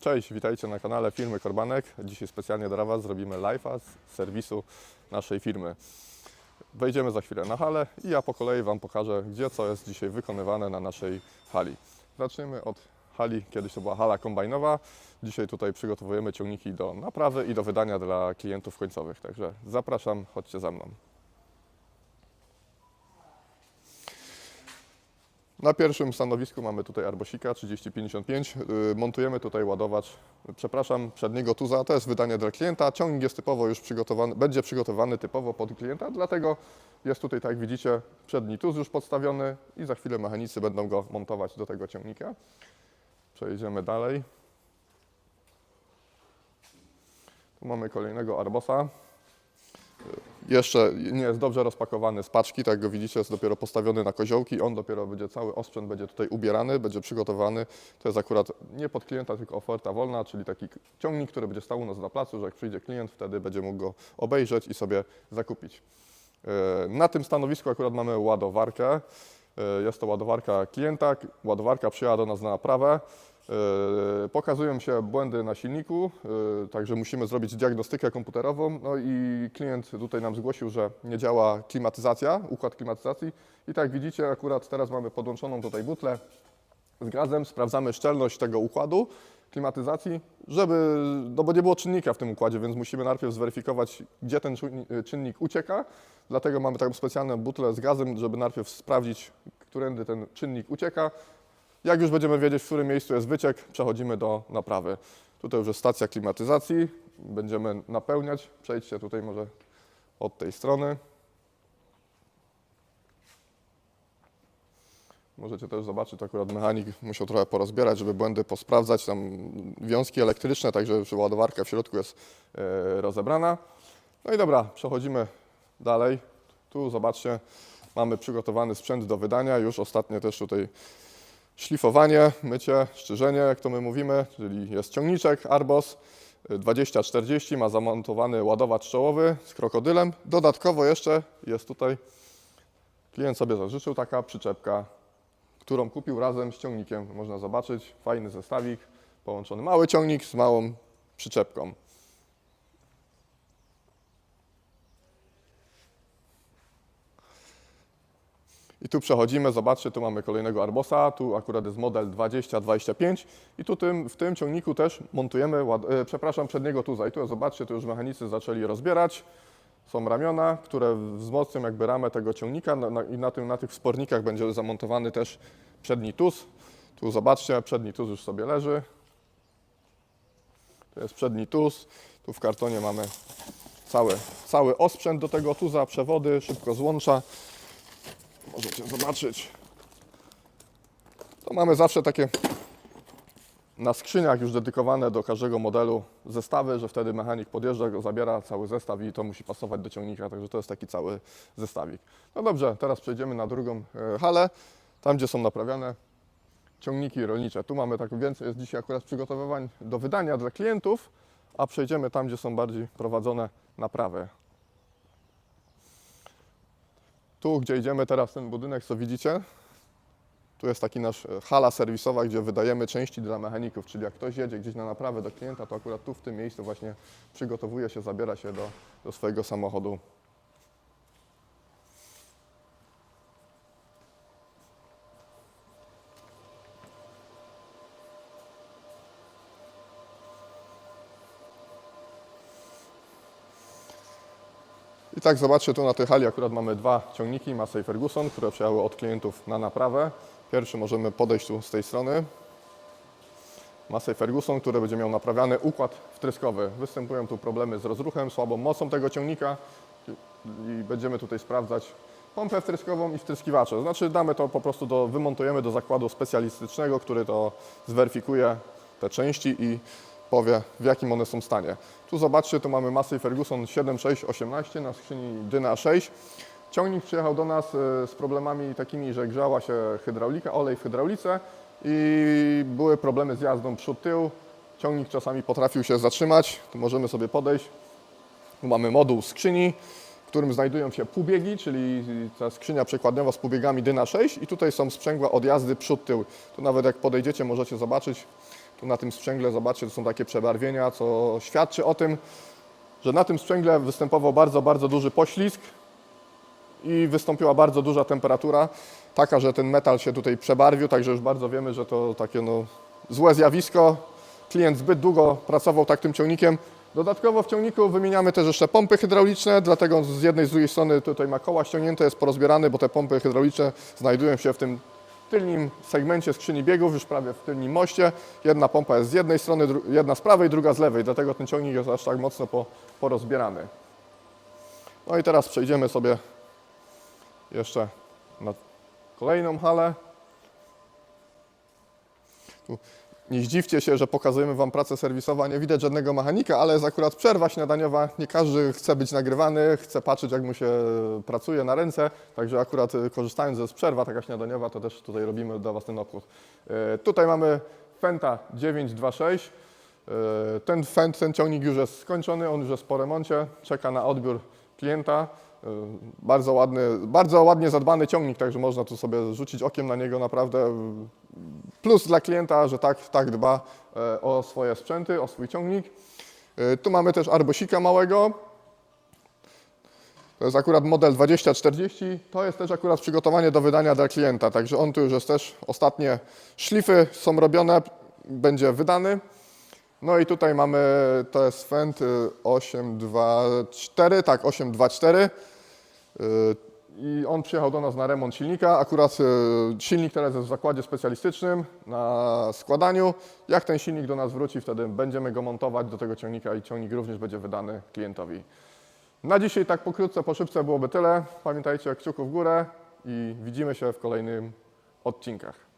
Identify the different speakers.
Speaker 1: Cześć, witajcie na kanale Firmy Korbanek. Dzisiaj specjalnie dla Was zrobimy live'a z serwisu naszej firmy. Wejdziemy za chwilę na halę i ja po kolei Wam pokażę, gdzie co jest dzisiaj wykonywane na naszej hali. Zaczniemy od hali, kiedyś to była hala kombajnowa. Dzisiaj tutaj przygotowujemy ciągniki do naprawy i do wydania dla klientów końcowych. Także zapraszam, chodźcie za mną. Na pierwszym stanowisku mamy tutaj Arbosika 3055. Yy, Montujemy tutaj ładowacz, przepraszam, przedniego tuza. To jest wydanie dla klienta. Ciągnik jest typowo już przygotowany, będzie przygotowany typowo pod klienta, dlatego jest tutaj, tak jak widzicie, przedni tuz już podstawiony i za chwilę mechanicy będą go montować do tego ciągnika. Przejdziemy dalej. Tu mamy kolejnego Arbosa. Jeszcze nie jest dobrze rozpakowany z paczki, tak jak go widzicie, jest dopiero postawiony na koziołki. On dopiero będzie, cały osprzęt będzie tutaj ubierany, będzie przygotowany. To jest akurat nie pod klienta, tylko oferta wolna, czyli taki ciągnik, który będzie stał u nas na placu, że jak przyjdzie klient, wtedy będzie mógł go obejrzeć i sobie zakupić. E, Na tym stanowisku akurat mamy ładowarkę. E, Jest to ładowarka klienta. Ładowarka przyjęła do nas na naprawę. E, Pokazują się błędy na silniku, e, także musimy zrobić diagnostykę komputerową. No i klient tutaj nam zgłosił, że nie działa klimatyzacja, układ klimatyzacji. I tak widzicie, akurat teraz mamy podłączoną tutaj butlę z gazem, sprawdzamy szczelność tego układu klimatyzacji, żeby, no bo nie było czynnika w tym układzie, więc musimy najpierw zweryfikować, gdzie ten czynni- czynnik ucieka. Dlatego mamy taką specjalną butlę z gazem, żeby najpierw sprawdzić, którędy ten czynnik ucieka. Jak już będziemy wiedzieć, w którym miejscu jest wyciek, przechodzimy do naprawy. Tutaj już jest stacja klimatyzacji, będziemy napełniać. Przejdźcie tutaj może od tej strony. Możecie też zobaczyć, akurat mechanik musiał trochę porozbierać, żeby błędy posprawdzać. Tam wiązki elektryczne, także ładowarka w środku jest e, rozebrana. No i dobra, przechodzimy dalej. Tu zobaczcie, mamy przygotowany sprzęt do wydania. Już ostatnie też tutaj szlifowanie, mycie, szczyżenie, jak to my mówimy, czyli jest ciągniczek Arbos y, 2040, ma zamontowany ładowacz czołowy z krokodylem. Dodatkowo jeszcze jest tutaj, klient sobie zażyczył taka przyczepka, którą kupił razem z ciągnikiem. Można zobaczyć, fajny zestawik, połączony mały ciągnik z małą przyczepką. I tu przechodzimy, zobaczcie, tu mamy kolejnego Arbosa, tu akurat jest model 2025 i tu tym, w tym ciągniku też montujemy, e, przepraszam, przedniego tuza. I tu zobaczcie, tu już mechanicy zaczęli rozbierać. Są ramiona, które wzmocnią jakby ramę tego ciągnika na, na, i na, tym, na tych wspornikach będzie zamontowany też przedni tuz. Tu zobaczcie, przedni tuz już sobie leży. To jest przedni tuz. Tu w kartonie mamy cały, cały osprzęt do tego tuza, przewody, szybko złącza. Możecie zobaczyć. To mamy zawsze takie na skrzyniach już dedykowane do każdego modelu zestawy, że wtedy mechanik podjeżdża, go zabiera cały zestaw i to musi pasować do ciągnika, także to jest taki cały zestawik. No dobrze, teraz przejdziemy na drugą e, halę, tam gdzie są naprawiane ciągniki rolnicze. Tu mamy tak więcej, jest dzisiaj akurat przygotowywań do wydania dla klientów, a przejdziemy tam, gdzie są bardziej prowadzone naprawy. Tu, gdzie idziemy teraz, ten budynek, co widzicie, tu jest taki nasz e, hala serwisowa, gdzie wydajemy części dla mechaników, czyli jak ktoś jedzie gdzieś na naprawę do klienta, to akurat tu w tym miejscu właśnie przygotowuje się, zabiera się do, do swojego samochodu. I tak zobaczcie, tu na tej hali akurat mamy dwa ciągniki Massey Ferguson, które przyjechały od klientów na naprawę. Pierwszy możemy podejść tu z tej strony. Massey Ferguson, który będzie miał naprawiany układ wtryskowy. Występują tu problemy z rozruchem, słabą mocą tego ciągnika i będziemy tutaj sprawdzać pompę wtryskową i wtryskiwacze. Znaczy damy to po prostu do, wymontujemy do zakładu specjalistycznego, który to zweryfikuje te części i powie w jakim one są stanie. Tu zobaczcie, tu mamy Massey Ferguson 7618 na skrzyni Dyna 6. Ciągnik przyjechał do nas e, z problemami takimi, że grzała się hydraulika, olej w hydraulice i były problemy z jazdą przód-tył. Ciągnik czasami potrafił się zatrzymać. Tu możemy sobie podejść. Tu mamy moduł skrzyni, w którym znajdują się półbiegi, czyli ta skrzynia przekładowa z półbiegami Dyna 6 i tutaj są sprzęgła od jazdy przód-tył. Tu nawet jak podejdziecie możecie zobaczyć, Na tym sprzęgle, zobaczcie, to są takie przebarwienia, co świadczy o tym, że na tym sprzęgle występował bardzo, bardzo duży poślizg i wystąpiła bardzo duża temperatura, taka, że ten metal się tutaj przebarwił, także już bardzo wiemy, że to takie no, złe zjawisko. Klient zbyt długo pracował tak tym ciągnikiem. Dodatkowo w ciągniku wymieniamy też jeszcze pompy hydrauliczne, dlatego z jednej, z drugiej strony tutaj ma koła ściągnięte, jest porozbierany, bo te pompy hydrauliczne znajdują się w tym tylnym segmencie skrzyni biegów, już prawie w tylnym moście. Jedna pompa jest z jednej strony, jedna z prawej, druga z lewej, dlatego ten ciągnik jest aż tak mocno po, porozbierany. No i teraz przejdziemy sobie jeszcze na kolejną halę. Tu nie zdziwcie się, że pokazujemy Wam pracę serwisową, nie widać żadnego mechanika, ale jest akurat przerwa śniadaniowa. Nie każdy chce być nagrywany, chce patrzeć jak mu się pracuje na ręce, także akurat y, korzystając ze przerwa taka śniadaniowa, to też tutaj robimy dla Was ten obchód. Y, Tutaj mamy Fenta 926. Y, Ten Fent, ten ciągnik już jest skończony, on już jest po remoncie, czeka na odbiór klienta. Y, Bardzo ładny, bardzo ładnie zadbany ciągnik, także można tu sobie rzucić okiem na niego naprawdę. y, Plus dla klienta, że tak, tak dba e, o swoje sprzęty, o swój ciągnik. Y, Tu mamy też arbosika małego. To jest akurat model 2040. To jest też akurat przygotowanie do wydania dla klienta, także on tu już jest też, ostatnie szlify są robione, będzie wydany. No i tutaj mamy, Fendt y, 824, tak 824. Y, I on przyjechał do nas na remont silnika. Akurat y, silnik teraz jest w zakładzie specjalistycznym na składaniu. Jak ten silnik do nas wróci, wtedy będziemy go montować do tego ciągnika i ciągnik również będzie wydany klientowi. Na dzisiaj tak pokrótce, po szybce byłoby tyle. Pamiętajcie, kciuków w górę i widzimy się w kolejnych odcinkach.